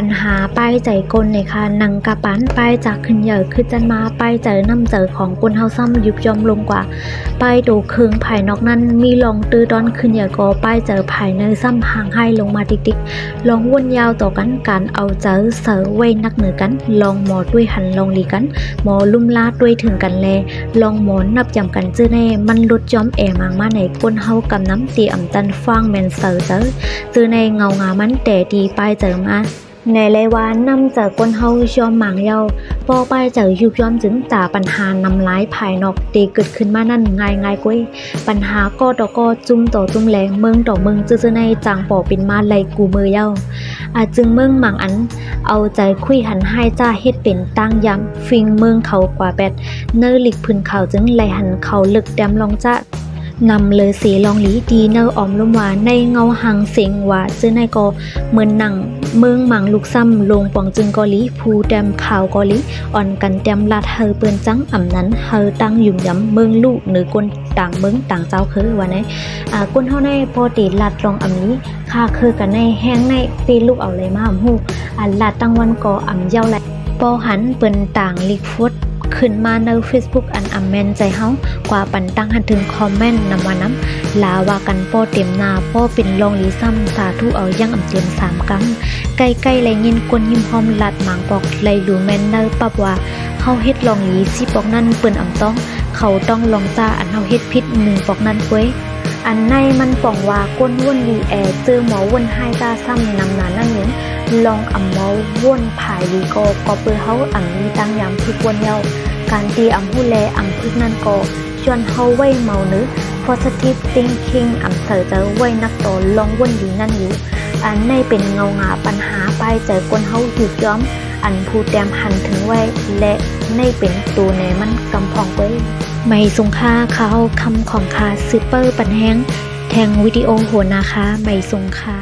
ปัญหาไปใจกลในค่ะนังกะปันไปจากขึ้นเหย่อคือจันมาไปเจอน้ำเจอของกุนเฮาซ้ำยุบยอมลงกว่า ไปดูคืงภายนอกนั้นมีลองตื้อดอนขึ้นเหย่อก็ป้ายเจอภายในซ้ำห่างให้ลงมาติ๊กๆลองวนยาวต่อกันการเอาเจอเสอไว้นักเหนือกัน ลองหมอด้วยหันลองลีกัน หมอลุ่มลาดด้วยถึงกันแล ลองหมอนับจำกันจื้อแน่มันลดจอมแอมางมาในก้นเฮากำน้ำตีอ่ำตันฟางแมนเสอเจอจื้อในเงางามันแต่ดีไปเจอมา ในเลยว่านำจากก้นเฮายอมหมางเยาปอไปเจอยุบย้อมจึงจ่าปัญหานำร้ายภายนอกตีเกิดขึ้นมานั่นง่ายง่ายๆกวยปัญหาก็ต่อก็จุ่มต่อจุ่มแรงเมืองต่อเมืองจื้อในจางปอเป็นมาไลกูมือเยาอาจึงเมืองหมางอัน เอาใจคุยหันให้จ้าเฮ็ดเป็นตั้งยำฟิงเมืองเขากว่าแปดเนื้อหลิกพื้นเขาจึงไหลหันเขาลึกแดมลองจ้า นำเลยสีลองหลีดีเนอออมลมหวานในเงาหังเสียงหว่าจื้อในก็เหมือนหนังเมืองหมังลูกซ้ำลงปองจึงกอลีภูแดมข่าวกอลีอ่อนกันแดมลาดเฮอเปิ้นจังอ่ำนั้นเฮอตั้งยุ่มยำเมืองลูกหรือกนต่างเมืองต่างเจ้าคือว่าไงอ่ากวนเฮาในปกติลัดรองอ่ำนี้ค่าคือกันในแห้งในตีลูกเอาเลยมาอ่ำฮู้อ่าลัดตั้งวันก็อ่ำเย้าไหลปอหันเปิ้นต่างลิกฟุต ขึ้นมาใน Facebook อันอำแมนใจเฮากว่าปันตั้งหันถึงคอมเมนต์นำมานํลาว่ากันป้อเต็มหน้าป้อเป็นลองหลีซ้ำสาธุเอายังอ่ำเตียมสามกังใกล้ๆเลยยินกวนยิ้มหอมลัดหมางปอกเลยรูแม่นเนอปับว่าเฮาเฮ็ดลองหลีสิปอกนั่นเปิ้นอ่ำต้อง เขาต้องลองจ้าอันเฮาเฮ็ดผิดหนึ่งปอกนั่นเว้ย อันในมันป่องว่าก้นว่นดีแอเจอหมอว่นให้จ้าซ้ำนำนานั่นหนึ่งลองอ่ำหมอว่นผายดีก็ก็เปือเฮาอ่ำมีตั้งยามทุกวันเยาการตีอ่ำผู้แลอ่ำพึกนั่นก็ชวนเฮาไว้เมานึ positive thinking อ่ำเสอเจอไว้นักโตลองว่นดีนั่นอยู่ อันในเป็นเงางาปัญหาไปเจอคนเฮาหยุดย้อม อันผู้แต้มหันถึงไว้และในเป็นตัวในมันกำพองไว้ ไม่ทรงค่าเขาคำของคาซูเปอร์ปันแห้งแทงวิดีโอหัวนาคาไม่ทรงค่า